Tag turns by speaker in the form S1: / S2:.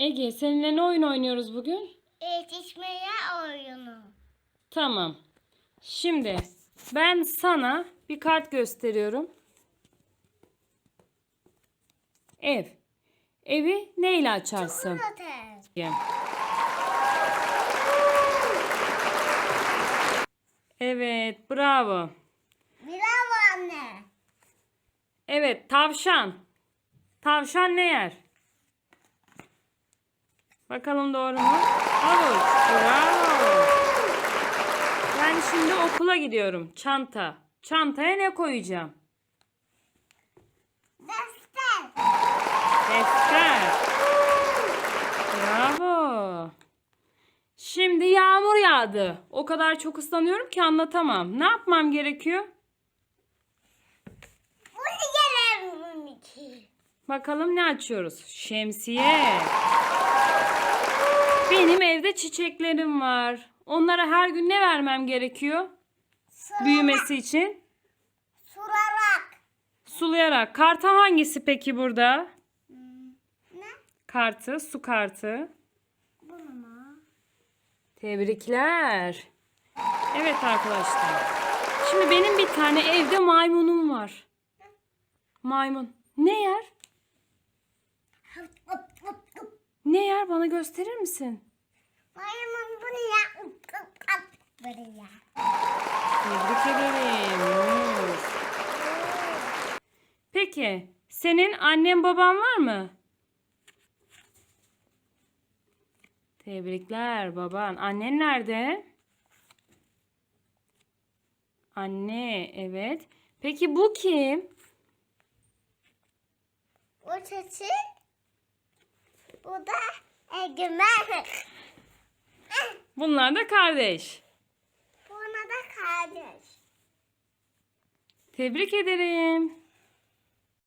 S1: Ege seninle ne oyun oynuyoruz bugün?
S2: Yetişmeye oyunu.
S1: Tamam. Şimdi ben sana bir kart gösteriyorum. Ev. Evi neyle açarsın? Ege. Evet, bravo.
S2: Bravo anne.
S1: Evet, tavşan. Tavşan ne yer? Bakalım doğru mu? Havuç. Bravo. Ben şimdi okula gidiyorum. Çanta. Çantaya ne koyacağım?
S2: Defter.
S1: Defter. Bravo. Şimdi yağmur yağdı. O kadar çok ıslanıyorum ki anlatamam. Ne yapmam gerekiyor? Bakalım ne açıyoruz? Şemsiye. Benim evde çiçeklerim var. Onlara her gün ne vermem gerekiyor? Büyümesi için.
S2: Surarak.
S1: Sulayarak. Kartı hangisi peki burada?
S2: Ne?
S1: Kartı, su kartı.
S2: Bunu mu?
S1: Tebrikler. Evet arkadaşlar. Şimdi benim bir tane evde maymunum var. Maymun. Ne yer? Yer? Bana gösterir misin?
S2: Maymun bunu ya. Böyle ya.
S1: Tebrik ederim. Peki, senin annen baban var mı? Tebrikler baban. Annen nerede? Anne, evet. Peki bu kim?
S2: Bu çeçil. Bu da.
S1: Bunlar da kardeş.
S2: Buna da kardeş.
S1: Tebrik ederim.